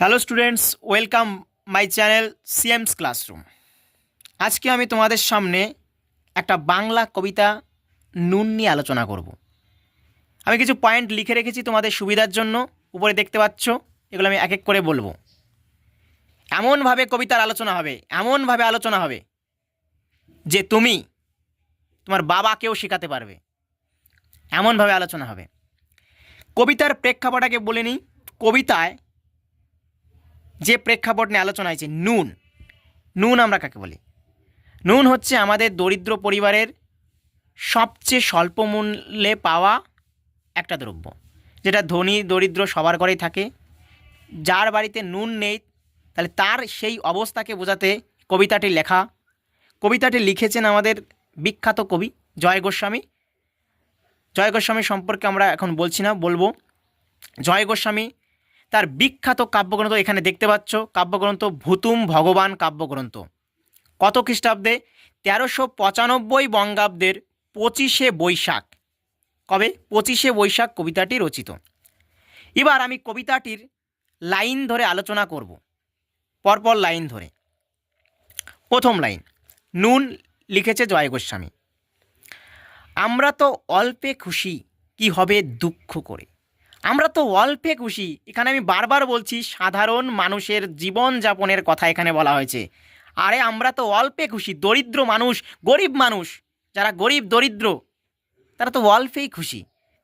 Hello students welcome my channel CMS classroom আজকে আমি তোমাদের সামনে একটা বাংলা কবিতা নুন নিয়ে আলোচনা করব। আমি কিছু পয়েন্ট লিখে রেখেছি তোমাদের সুবিধার জন্য। উপরে দেখতে পাচ্ছ, এগুলো আমি এক এক করে বলব। এমনভাবে কবিতার আলোচনা হবে, এমনভাবে আলোচনা হবে যে তুমি তোমার বাবাকেও শেখাতে পারবে। এমনভাবে আলোচনা হবে। কবিতার প্রেক্ষাপটাকে বলে নিই। কবিতায় যে প্রেক্ষাপট নিয়ে আলোচনা হয়েছে, নুন। নুন আমরা কাকে বলি? নুন হচ্ছে আমাদের দরিদ্র পরিবারের সবচেয়ে স্বল্প মূল্যে পাওয়া একটা দ্রব্য, যেটা ধনী দরিদ্র সবার ঘরেই থাকে। যার বাড়িতে নুন নেই, তাহলে তার সেই অবস্থাকে বোঝাতে কবিতাটি লেখা। কবিতাটি লিখেছেন আমাদের বিখ্যাত কবি জয় গোস্বামী। জয় গোস্বামী সম্পর্কে আমরা এখন বলছি না, বলব। জয় গোস্বামী তার বিখ্যাত কাব্যগ্রন্থ এখানে দেখতে পাচ্ছ, কাব্যগ্রন্থ ভুতুম ভগবান কাব্যগ্রন্থ। কত খ্রিস্টাব্দে? তেরোশো পঁচানব্বই বঙ্গাব্দের পঁচিশে বৈশাখ। কবে? পঁচিশে বৈশাখ কবিতাটি রচিত। এবার আমি কবিতাটির লাইন ধরে আলোচনা করব। পরপর লাইন ধরে। প্রথম লাইন, নুন লিখেছে জয় গোস্বামী। আমরা তো অল্পে খুশি, কি হবে দুঃখ করে? আমরা তো অল্পে খুশি। এখানে আমি বারবার বলছি, সাধারণ মানুষের জীবন যাপনের কথা এখানে বলা হয়েছে। আরে, আমরা তো অল্পে খুশি, দরিদ্র মানুষ, গরিব মানুষ, যারা গরিব, দরিদ্র, তারা তো অল্পেই খুশি।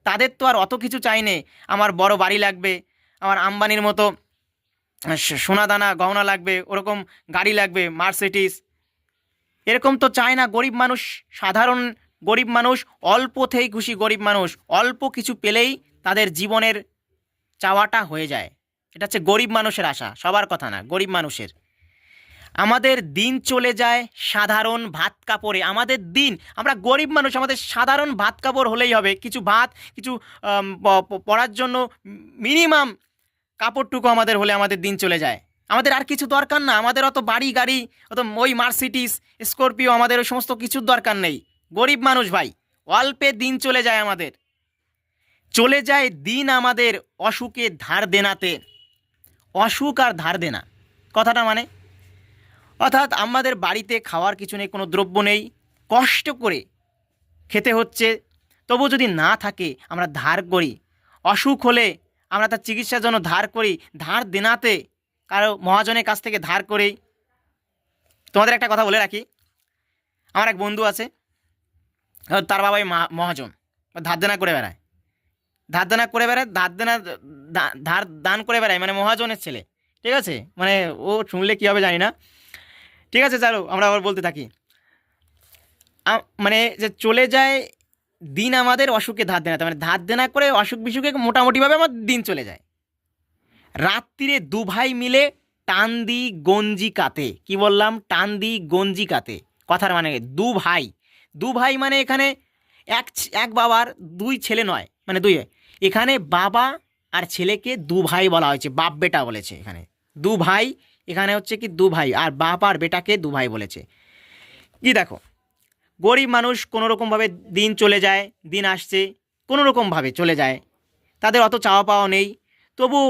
তাদের তো আর অত কিছু চাই নে আমার বড় বাড়ি লাগবে, আমার আম্বানির মতো সোনাদানা, গহনা লাগবে, ওরকম গাড়ি লাগবে মার্সিডিস এরকম তো চায় না গরিব মানুষ, সাধারণ গরিব মানুষ, অল্পতেই খুশি গরিব মানুষ। অল্প কিছু পেলেই তাদের জীবনের চাওয়াটা হয়ে যায়। এটা হচ্ছে গরিব মানুষের আশা সবার কথা না গরিব মানুষের। আমাদের দিন চলে যায় সাধারণ ভাত কাপড়ে আমাদের দিন আমরা গরিব মানুষ আমাদের সাধারণ ভাত কাপড় হলেই হবে। কিছু ভাত কিছু আম, প- প- পরার জন্য মিনিমাম কাপড়টুকু আমাদের হলে আমাদের দিন চলে যায়। আমাদের আর কিছু দরকার না আমাদের অত বাড়ি গাড়ি অত ওই মার্সিডিস স্করপিও আমাদের ওই সমস্ত কিছুর দরকার নেই। গরিব মানুষ ভাই অল্পে দিন চলে যায় আমাদের। চলে যায় দিন আমাদের অসুখে ধার দেনাতে। অসুখ আর ধার দেনা, কথাটা মানে? অর্থাৎ আমাদের বাড়িতে খাওয়ার কিছু নেই, কোনো দ্রব্য নেই, কষ্ট করে খেতে হচ্ছে, তবু যদি না থাকে, আমরা ধার করি। অসুখ হলে আমরা তার চিকিৎসার জন্য ধার করি, ধার দেনাতে কারও মহাজনের কাছ থেকে ধার করি। তোমাদের একটা কথা বলে রাখি। আমার এক বন্ধু আছে, তার বাবাই মহাজন ধার দেনা করে বেড়ায়। ধার দেনা করে বেড়ায়, ধার দেনা ধার দান করে বেড়ায় মানে মহাজনের ছেলে। ঠিক আছে? মানে ও শুনলে কী হবে জানি না। ঠিক আছে, চলো, আমরা আবার বলতে থাকি। মানে যে চলে যায় দিন আমাদের অসুখে ধার দেনাতে মানে ধার দেনা করে অসুখ বিসুখে মোটামুটিভাবে আমার দিন চলে যায়। রাত্রিরে দু ভাই মিলে টান দি গঞ্জি কাতে। কি বললাম? টান দি গঞ্জি কাতে। কথার মানে দু ভাই দু ভাই মানে এখানে এক এক বাবার দুই ছেলে নয় মানে দুই এখানে বাবা আর ছেলেকে দু ভাই বলা হয়েছে, বাপ বেটা বলেছে এখানে। দু ভাই, এখানে হচ্ছে কি দু ভাই, আর বাপ আর বেটাকে দু ভাই বলেছে। কি দেখো, গরিব মানুষ কোনো রকমভাবে দিন চলে যায়, দিন আসছে কোনো রকমভাবে চলে যায়। তাদের অত চাওয়া পাওয়া নেই। তবু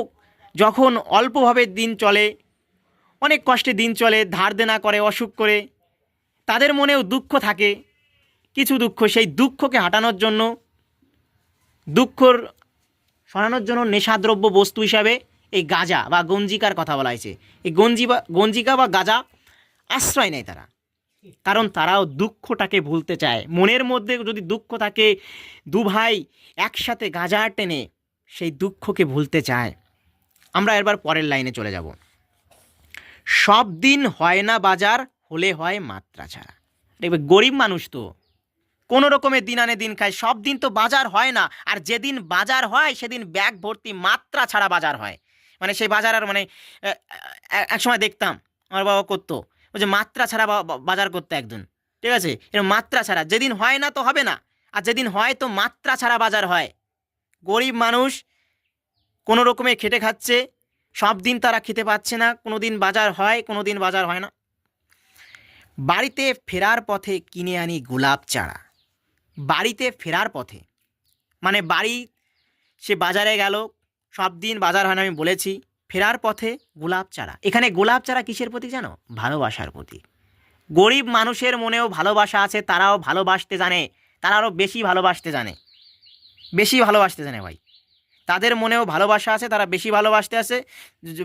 যখন অল্পভাবে দিন চলে, অনেক কষ্টে দিন চলে, ধার দেনা করে, অসুখ করে, তাদের মনেও দুঃখ থাকে। কিছু দুঃখ, সেই দুঃখকে হাঁটানোর জন্য দুঃখর সরানোর জন্য নেশাদ্রব্য বস্তু হিসাবে এই গাঁজা বা গঞ্জিকার কথা বলা হয়েছে। এই গঞ্জি বা গঞ্জিকা বা গাঁজা আশ্রয় নেয় তারা। কারণ তারাও দুঃখটাকে ভুলতে চায়। মনের মধ্যে যদি দুঃখ থাকে, দু ভাই একসাথে গাঁজা টেনে সেই দুঃখকে ভুলতে চায়। আমরা এবার পরের লাইনে চলে যাব। সব দিন হয় না বাজার, হলে হয় মাত্রা ছাড়া। দেখবে গরিব মানুষ তো কোনো রকমের দিন আনে দিন খায়। সব দিন তো বাজার হয় না। আর যেদিন বাজার হয়, সেদিন ব্যাগ ভর্তি মাত্রা ছাড়া বাজার হয়। মানে সেই বাজার আর মানে এক সময় দেখতাম, আমার বাবা করতো। ওই যে মাত্রা ছাড়া বাজার করতো একদিন ঠিক আছে? এরকম মাত্রা ছাড়া। যেদিন হয় না তো হবে না। আর যেদিন হয় তো মাত্রা ছাড়া বাজার হয়। গরিব মানুষ কোনো রকমে খেটে খাচ্ছে। সব দিন তারা খেতে পাচ্ছে না। কোনো দিন বাজার হয়, কোনো দিন বাজার হয় না। বাড়িতে ফেরার পথে কিনে আনি গোলাপ চারা। বাড়িতে ফেরার পথে। মানে বাড়ি, সে বাজারে গেল, সব দিন বাজার হয় না আমি বলেছি, ফেরার পথে গোলাপ চারা। এখানে গোলাপ চারা কিসের প্রতীক জানো? ভালোবাসার প্রতীক। গরিব মানুষের মনেও ভালোবাসা আছে, তারাও ভালোবাসতে জানে, তারা আরও বেশি ভালোবাসতে জানে। বেশি ভালোবাসতে জানে ভাই। তাদের মনেও ভালোবাসা আছে, তারা বেশি ভালোবাসতে আছে,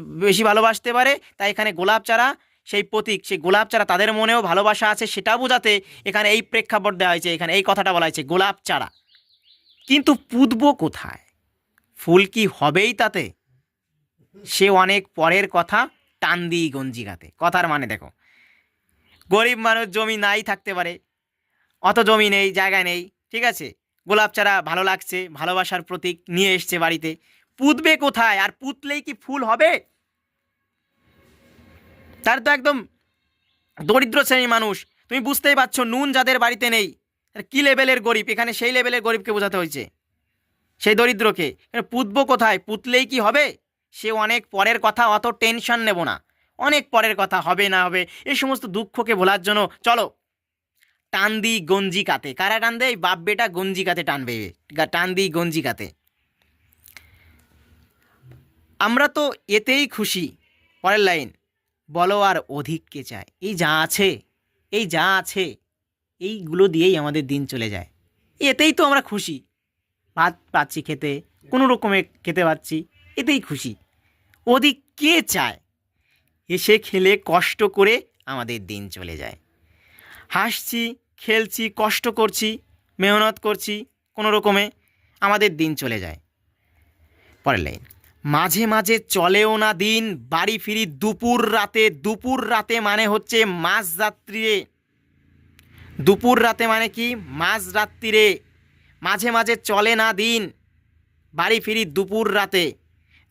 বেশি ভালোবাসতে পারে, তাই এখানে গোলাপ চারা সেই প্রতীক, সেই গোলাপ চারা তাদের মনেও ভালোবাসা আছে সেটা বোঝাতে এখানে এই প্রেক্ষাপট দেওয়া হয়েছে, এখানে এই কথাটা বলা হয়েছে, গোলাপ চারা। কিন্তু পুতবো কোথায়? ফুল কি হবেই তাতে? সে অনেক পরের কথা, টান দিই গঞ্জিকাতে। কথার মানে দেখো, গরিব মানুষ জমি নাই থাকতে পারে, অত জমি নেই, জায়গা নেই, ঠিক আছে? গোলাপ চারা ভালো লাগছে, ভালোবাসার প্রতীক নিয়ে এসছে বাড়িতে। পুতবে কোথায়? আর পুতলেই কি ফুল হবে? তার তো একদম দরিদ্র শ্রেণির মানুষ। তুমি বুঝতেই পারছ, নুন যাদের বাড়িতে নেই কী লেভেলের গরিব? এখানে সেই লেভেলের গরিবকে বোঝাতে হয়েছে। সেই দরিদ্রকে। পুতবো কোথায়? পুতলেই কি হবে? সে অনেক পরের কথা, অত টেনশন নেব না। অনেক পরের কথা, হবে না হবে। এই সমস্ত দুঃখকে ভোলার জন্য চলো। টান দিই গঞ্জি কাতে। কারা টান দেয় বাপ বেটা গঞ্জি কাতে টানবে। টান দিই গঞ্জি কাতে। আমরা তো এতেই খুশি, পরের লাইন। বলো আর অধিক কে চায়। এই যা আছে, এই যা আছে, এইগুলো দিয়েই আমাদের দিন চলে যায়। এতেই তো আমরা খুশি। ভাত পাচ্ছি খেতে, কোনো রকমে খেতে পাচ্ছি, এতেই খুশি। অধিক কে চায়? এসে খেলে কষ্ট করে আমাদের দিন চলে যায়। হাসছি, খেলছি, কষ্ট করছি, মেহনত করছি, কোনো রকমে আমাদের দিন চলে যায়। পরের লাইন। মাঝে মাঝে চলেও না দিন, বাড়ি ফিরি দুপুর রাতে। দুপুর রাতে মানে হচ্ছে মাঝ রাত্রিরে। দুপুর রাতে মানে কি? মাঝ রাত্রিরে। মাঝে মাঝে চলে না দিন, বাড়ি ফিরি দুপুর রাতে।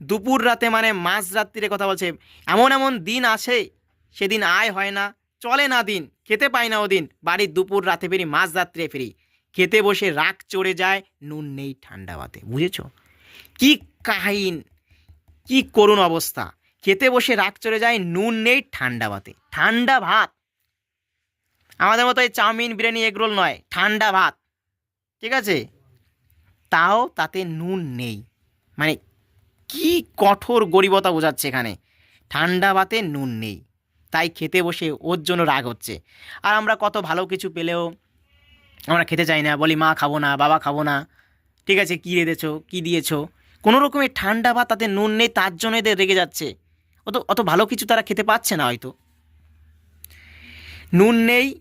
দুপুর রাতে মানে মাঝ রাত্রিরে কথা বলছে। এমন এমন দিন আসে, সেদিন আয় হয় না, চলে না দিন, খেতে পাই না ওদিন বাড়ির দুপুর রাতে ফিরি, মাঝ রাত্রে ফিরি। খেতে বসে রাগ চড়ে যায়, নুন নেই ঠান্ডা বাতে বুঝেছ? কি কাহিন কি করুণ অবস্থা। খেতে বসে রাগ চড়ে যায়, নুন নেই, ঠান্ডা ভাতে। ঠান্ডা ভাত। আমাদের মতো এই চাউমিন, বিরিয়ানি এগরোল নয়, ঠান্ডা ভাত। ঠিক আছে? তাও তাতে নুন নেই। মানে কি কঠোর গরিবতা বোঝাচ্ছে এখানে। ঠান্ডা ভাতে নুন নেই। তাই খেতে বসে ওর জন্য রাগ হচ্ছে। আর আমরা কত ভালো কিছু পেলেও আমরা খেতে চাই না। বলি, মা, খাব না, বাবা, খাব না। ঠিক আছে? কী রেঁধেছো কী দিয়েছ? কোনো রকমের ঠান্ডা বা তাতে নুন নেই, তার জন্য এদের রেগে যাচ্ছে। অত অত ভালো কিছু তারা খেতে পাচ্ছে না হয়তো। নুন নেই,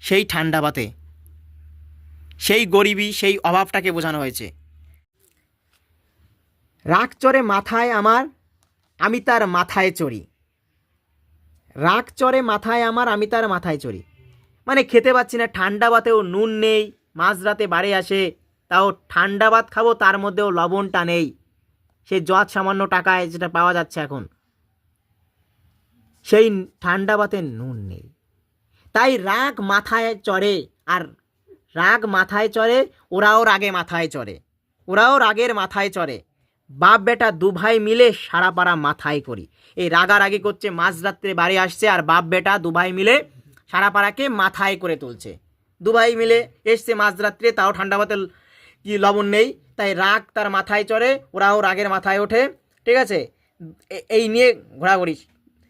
সেই ঠান্ডা বাতে। সেই গরিবি, সেই অভাবটাকে বোঝানো হয়েছে। রাগ চড়ে মাথায় আমার, আমি তার মাথায় চড়ি। রাগ চড়ে মাথায় আমার, আমি তার মাথায় চড়ি। মানে খেতে পাচ্ছি না, ঠান্ডা বাতেও নুন নেই, মাঝরাতে বাড়ি আসে তাও ঠান্ডা ভাত খাব, তার মধ্যেও লবণটা নেই। সে যত সামান্য টাকায় যেটা পাওয়া যাচ্ছে এখন। সেই ঠান্ডা ভাতে নুন নেই। তাই রাগ মাথায় চড়ে, আর রাগ মাথায় চড়ে, ওরাও রাগে মাথায় চড়ে। ওরাও রাগের মাথায় চড়ে। বাপ বেটা দুভাই মিলে সারা পাড়া মাথায় করি। এই রাগারাগি করছে, মাঝরাত্রে বাড়ি আসছে, আর বাপ বেটা দুভাই মিলে সারা পাড়াকে মাথায় করে তুলছে। দু ভাই মিলে এসছে মাঝরাত্রে, তাও ঠান্ডা ভাতে কি লবণ নেই, তাই রাগ তার মাথায় চড়ে, ওরাও রাগের মাথায় ওঠে, ঠিক আছে? এই নিয়ে ঘোরাঘুরি,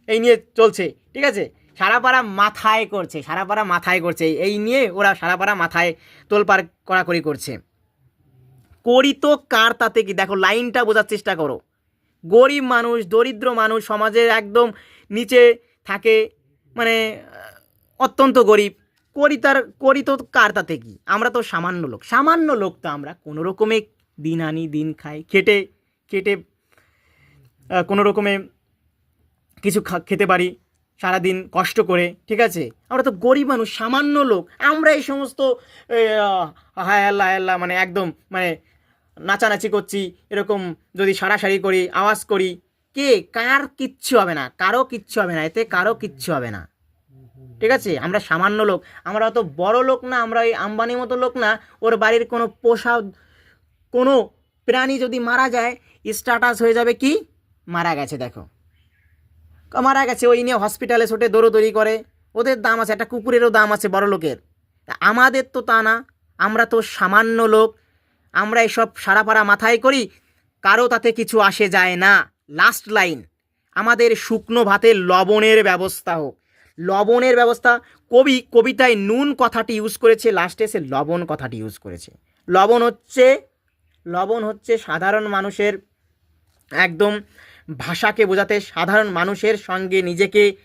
এই নিয়ে চলছে, ঠিক আছে? সারা পাড়া মাথায় করছে সারা পাড়া মাথায় করছে, এই নিয়ে ওরা সারা পাড়া মাথায় তোলপাড় কড়াকড়ি করছে। করি তো কার তাতে কি? দেখো, লাইনটা বোঝার চেষ্টা করো। গরিব মানুষ, দরিদ্র মানুষ, সমাজের একদম নিচে থাকে মানে অত্যন্ত গরিব। করি তার, করি তো কার তাতে কি? আমরা তো সামান্য লোক। সামান্য লোক তো আমরা কোনো রকমে দিন আনি, দিন খাই, খেটে খেটে কোনো রকমে কিছু খেতে পারি, সারাদিন কষ্ট করে, ঠিক আছে? আমরা তো গরিব মানুষ, সামান্য লোক। আমরা এই সমস্ত হায় আল্লাহ আল্লাহ মানে একদম মানে নাচানাচি করছি, এরকম যদি সারাসারি করি, আওয়াজ করি, কে? কার কিচ্ছু হবে না, কারও কিচ্ছু হবে না, এতে কারও কিচ্ছু হবে না। ঠিক আছে? আমরা সামান্য লোক। আমরা অত বড় লোক না, আমরা ওই আম্বানির মতো লোক না। ওর বাড়ির কোনো পোষা, কোনো প্রাণী যদি মারা যায় স্ট্যাটাস হয়ে যাবে কি? মারা গেছে, দেখো। মারা গেছে। ওই নিয়ে হসপিটালে ছোটে দৌড়োদৌড়ি করে। ওদের দাম আছে, একটা কুকুরেরও দাম আছে বড় লোকের। আমাদের তো তা না। আমরা তো সামান্য লোক। আমরা এসব সারা পাড়া মাথায় করি। কারও তাতে কিছু আসে যায় না। লাস্ট লাইন আমাদের শুকনো ভাতে লবণের ব্যবস্থা হোক। লবণের ব্যবস্থা। কবি, কবিতায় নুন কথাটি ইউজ করেছে লাস্টে সে লবণ কথাটি ইউজ করেছে। লবণ হচ্ছে লবণ হচ্ছে সাধারণ মানুষের একদম ভাষাকে বোঝাতে, সাধারণ মানুষের সঙ্গে নিজেকে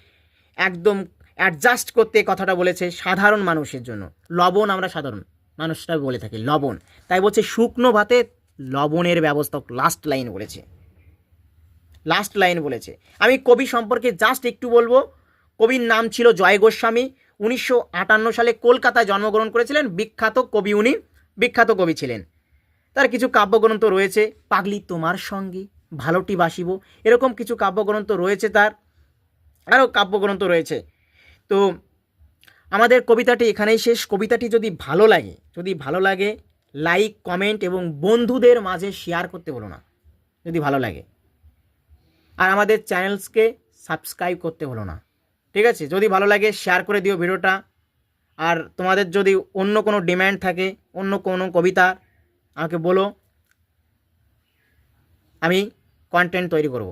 একদম অ্যাডজাস্ট করতে কথাটা বলেছে সাধারণ মানুষের জন্য। লবণ আমরা সাধারণ মানুষটা বলে থাকি, লবণ। তাই বলছে শুকনো ভাতে লবণের ব্যবস্থা লাস্ট লাইন বলেছে। লাস্ট লাইন বলেছে। আমি কবি সম্পর্কে জাস্ট একটু বলব কবির নাম ছিল জয় গোস্বামী। উনিশশো আটান্ন সালে কলকাতায় জন্মগ্রহণ করেছিলেন বিখ্যাত কবি উনি। বিখ্যাত কবি ছিলেন। তার কিছু কাব্যগ্রন্থ রয়েছে, পাগলি তোমার সঙ্গে, ভালোটি বাসিব। এরকম কিছু কাব্যগ্রন্থ রয়েছে তার। আরও কাব্যগ্রন্থ রয়েছে। তো আমাদের কবিতাটি এখানেই শেষ। কবিতাটি যদি ভালো লাগে, যদি ভালো লাগে, লাইক, কমেন্ট এবং বন্ধুদের মাঝে শেয়ার করতে বলো না, যদি ভালো লাগে। আর আমাদের চ্যানেলসকে সাবস্ক্রাইব করতে হলো না। ঠিক আছে? যদি ভালো লাগে শেয়ার করে দিও ভিডিওটা। আর তোমাদের যদি অন্য কোনো ডিম্যান্ড থাকে, অন্য কোনো কবিতা আমাকে বলো, আমি কন্টেন্ট তৈরি করব।